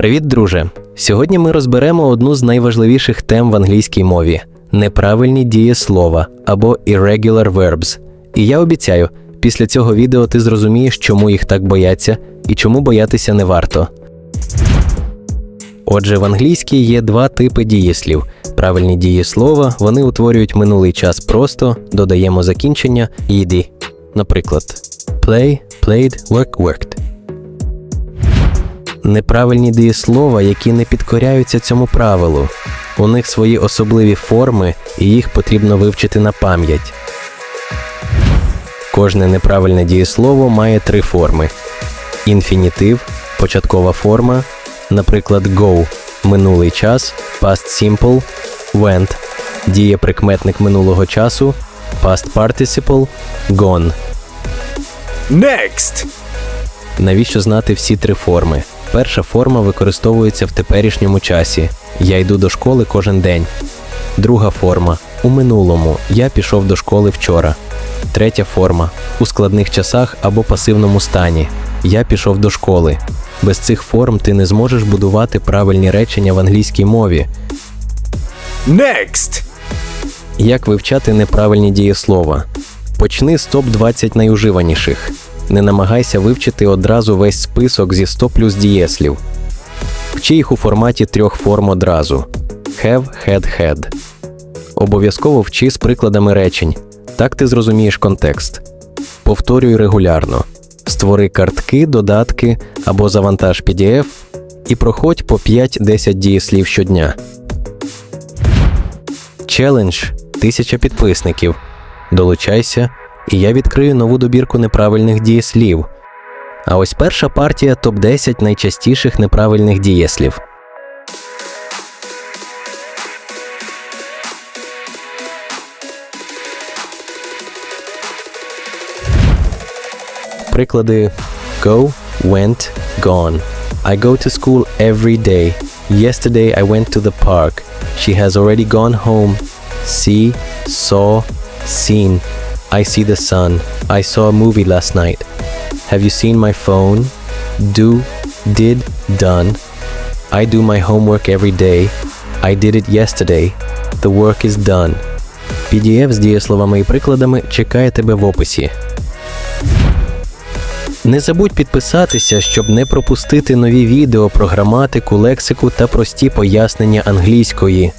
Привіт, друже! Сьогодні ми розберемо одну з найважливіших тем в англійській мові неправильні дієслова або irregular verbs. І я обіцяю, після цього відео ти зрозумієш, чому їх так бояться і чому боятися не варто. Отже, в англійській є два типи дієслів. Правильні дієслова вони утворюють минулий час просто, додаємо закінчення «ed». Наприклад, play, played, work, worked. Неправильні дієслова, які не підкоряються цьому правилу. У них свої особливі форми, і їх потрібно вивчити на пам'ять. Кожне неправильне дієслово має три форми: інфінітив, початкова форма, наприклад, go минулий час, past simple, went, дієприкметник минулого часу, past participle, gone. Next! Навіщо знати всі три форми? Перша форма використовується в теперішньому часі. Я йду до школи кожен день. Друга форма у минулому. Я пішов до школи вчора. Третя форма у складних часах або пасивному стані. Я пішов до школи. Без цих форм ти не зможеш будувати правильні речення в англійській мові. Next! Як вивчати неправильні дієслова? Почни з топ 20 найуживаніших. Не намагайся вивчити одразу весь список зі 100 плюс дієслів. Вчи їх у форматі трьох форм одразу: have, had, had. Обов'язково вчи з прикладами речень. Так ти зрозумієш контекст. Повторюй регулярно. Створи картки, додатки або завантаж PDF і проходь по 5-10 дієслів щодня. Челендж тисяча підписників. Долучайся, і я відкрию нову добірку неправильних дієслів. А ось перша партія топ-10 найчастіших неправильних дієслів. Приклади go, went, gone. I go to school every day. Yesterday I went to the park. She has already gone home. See, saw, seen. I see the sun. I saw a movie last night. Have you seen my phone? Do, did, done. I do my homework every day. I did it yesterday. The work is done. PDF з дієсловами і прикладами чекає тебе в описі. Не забудь підписатися, щоб не пропустити нові відео про граматику, лексику та прості пояснення англійської.